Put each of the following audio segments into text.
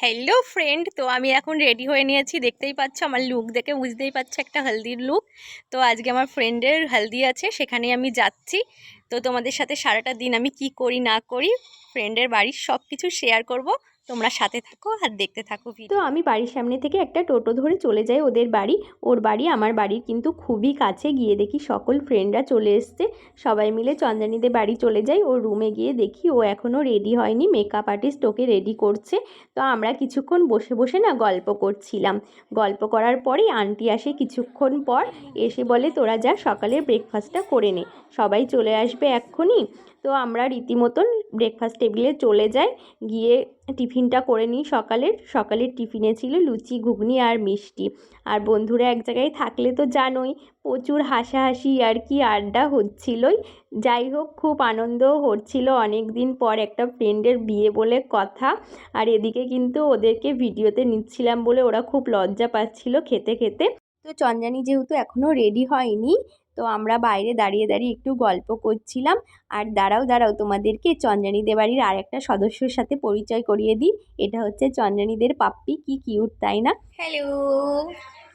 Hello friend তো আমি এখন রেডি হয়ে নিয়েছি। দেখতেই পাচ্ছ, আমার লুক দেখে বুঝতেই পারছ একটা হলদির লুক তো আজকে আমার ফ্রেন্ডের হালদি আছে সেখানে আমি যাচ্ছি। তো তোমাদের সাথে সারাটা দিন আমি কি করি, না করি ফ্রেন্ডের বাড়ির সব কিছু শেয়ার করব। তোমরা সাথে থাকো আর দেখতে থাকো তো আমি বাড়ির সামনে থেকে একটা টোটো ধরে চলে যাই ওদের বাড়ি। ওর বাড়ি আমার বাড়ির কিন্তু খুবই কাছে। গিয়ে দেখি সকল ফ্রেন্ডরা চলে এসছে। সবাই মিলে চন্দ্রানীদের বাড়ি চলে যাই। ওর রুমে গিয়ে দেখি ও এখনও রেডি হয়নি। মেকআপ আর্টিস্ট ওকে রেডি করছে। তো আমরা কিছুক্ষণ বসে বসে না গল্প করছিলাম। গল্প করার পরেই আন্টি আসে কিছুক্ষণ পর। এসে বলে তোরা যা সকালের ব্রেকফাস্টটা করে নে। সবাই চলে আসবে এক্ষুনি। তো আমরা রীতিমতন ব্রেকফাস্ট টেবিলে চলে যাই। গিয়ে টিফিনটা করে নিই সকালের। সকালের টিফিনে ছিল লুচি, ঘুগনি আর মিষ্টি। আর বন্ধুরা এক জায়গায় থাকলে তো জানোই, প্রচুর হাসাহাসি আর কি আড্ডা হচ্ছিলই। যাই হোক, খুব আনন্দ হচ্ছিল অনেক দিন পর একটা ফ্রেন্ডের বিয়ে বলে কথা। আর এদিকে কিন্তু ওদেরকে ভিডিওতে নিচ্ছিলাম বলে ওরা খুব লজ্জা পাচ্ছিল খেতে খেতে। তো চন্দ্রানী যেহেতু এখনও রেডি হয়নি তো আমরা বাইরে দাঁড়িয়ে দাঁড়িয়ে একটু গল্প করছিলাম। আর দাঁড়াও দাঁড়াও তোমাদেরকে চন্দ্রানীদের বাড়ির আর একটা সদস্যর সাথে পরিচয় করিয়ে দিই। এটা হচ্ছে চন্দ্রানীদের পাপ্পি। কি কিউট তাই না? হ্যালো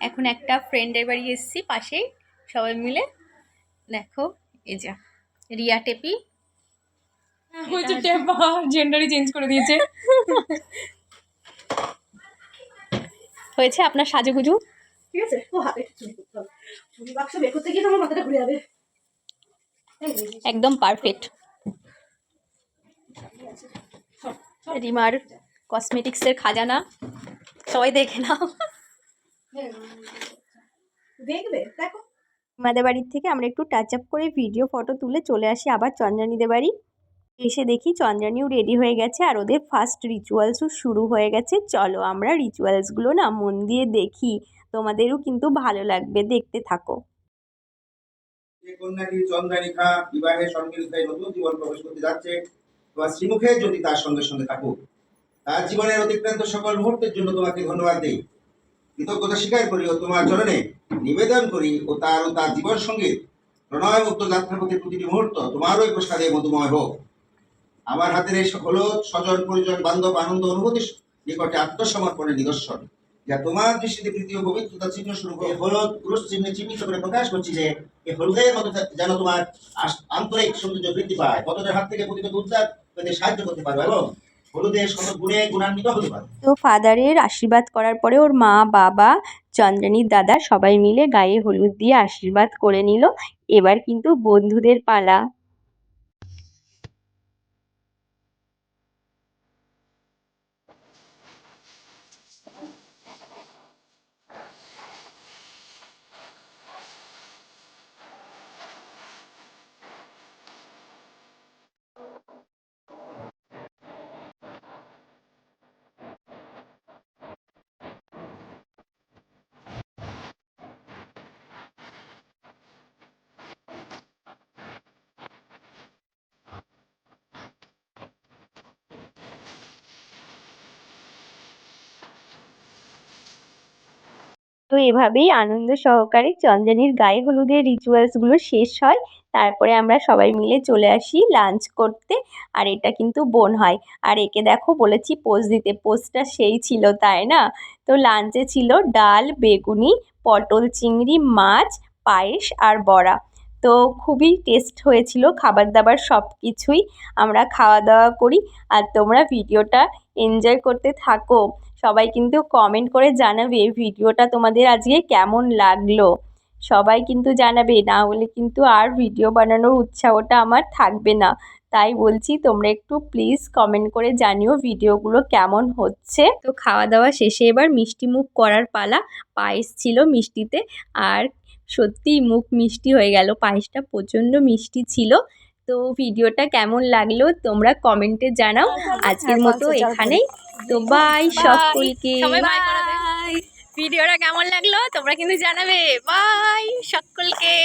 এখন একটা ফ্রেন্ডের বাড়ি এসেছি পাশেই সবাই মিলে। দেখো এই যা রিয়া টেপি। হচ্ছে টেপা জেন্ডারই চেঞ্জ করে দিয়েছে। হয়েছে আপনার সাজুগুজু? ঠিক আছে ও হাতে চুরি করতে হবে। চুরি বাক্স বের করতে গিয়ে আমার মাথাটা ঘুরে যাবে। এই নে, এই একদম পারফেক্ট রিমার কসমেটিক্সের খাজানা সবাই দেখে নাও। নে। দেখবে দেখো। আমাদের বাড়ির থেকে আমরা একটু টাচ আপ করে ভিডিও ফটো তুলে চলে আসি আবার চন্দ্রানীদের বাড়ি। এসে দেখি চন্দ্রানীও রেডি হয়ে গেছে আর ওদের ফার্স্ট রিচুয়ালসও শুরু হয়ে গেছে। চলো আমরা রিচুয়ালসগুলো না মন দিয়ে দেখি। তোমাদেরও কিন্তু ভালো লাগবে, দেখতে থাকো। কন্যাটি সম্মিলিত নতুন জীবন প্রবেশ করতে যাচ্ছে, তোমার শ্রীমুখে যদি তার সঙ্গে সঙ্গে থাকুক তার জীবনের অতিক্রান্ত সকল মুহূর্তের জন্য তোমাকে ধন্যবাদ দেই। কৃতজ্ঞতা স্বীকার করি ও তোমার চরণে নিবেদন করি ও তার ও তার জীবন প্রতিটি মুহূর্ত তোমারও প্রসাদে মধুময় হোক। আমার হাতের এই সকল স্বজন পরিজন বান্ধব আনন্দ অনুভূতি নিকটে আত্মসমর্পণের নিদর্শন, যা তোমার দৃষ্টিতে তৃতীয় পবিত্রতা, চিহ্ন স্বরূপ হলুদ, পুরুষ চিহ্নে চিহ্নিত করে প্রকাশ করছি যে এই হলুদের মতো যেন তোমার আন্তরিক সৌন্দর্য বৃদ্ধি পায় কতদের হাত থেকে প্রতিটি উদ্ধার সাহায্য করতে পারো এবং তো ফাদারের আশীর্বাদ করার পরে ওর মা, বাবা চন্দ্রানীর দাদা সবাই মিলে গায়ে হলুদ দিয়ে আশীর্বাদ করে নিল। এবার কিন্তু বন্ধুদের পালা। তো এভাবেই আনন্দ সহকারে চন্দ্রানীর গায়ে হলুদের রিচুয়ালসগুলো শেষ হয়। তারপরে আমরা সবাই মিলে চলে আসি লাঞ্চ করতে, আর এটা কিন্তু বোন হয়। আর একে দেখো বলেছি পোজ দিতে পোজটা সেই ছিল, তাই না? তো লাঞ্চে ছিল ডাল, বেগুনি, পটল চিংড়ি, মাছ, পায়েস আর বড়া। তো খুবই টেস্ট হয়েছিল খাবার দাবার সব কিছুই আমরা খাওয়া দাওয়া করি, আর তোমরা ভিডিওটা এনজয় করতে থাকো। সবাই কিন্তু কমেন্ট করে জানাবে ভিডিওটা তোমাদের আজকে কেমন লাগল। সবাই কিন্তু জানাবে না হলে কিন্তু আর ভিডিও বানানোর উৎসাহটা আমার থাকবে না। তাই বলছি তোমরা একটু প্লিজ কমেন্ট করে জানিও ভিডিওগুলো কেমন হচ্ছে। তো খাওয়া দাওয়া শেষে এবার মিষ্টি মুখ করার পালা। পায়েস ছিল মিষ্টিতে আর সত্যিই মুখ মিষ্টি হয়ে গেল। পায়েসটা প্রচণ্ড মিষ্টি ছিল। তো ভিডিওটা কেমন লাগল তোমরা কমেন্টে জানাও। আজকের মতো এখানেই। তো বাই সকলকে। ভিডিওটা কেমন লাগল তোমরা কিন্তু জানাবে। বাই সকলকে।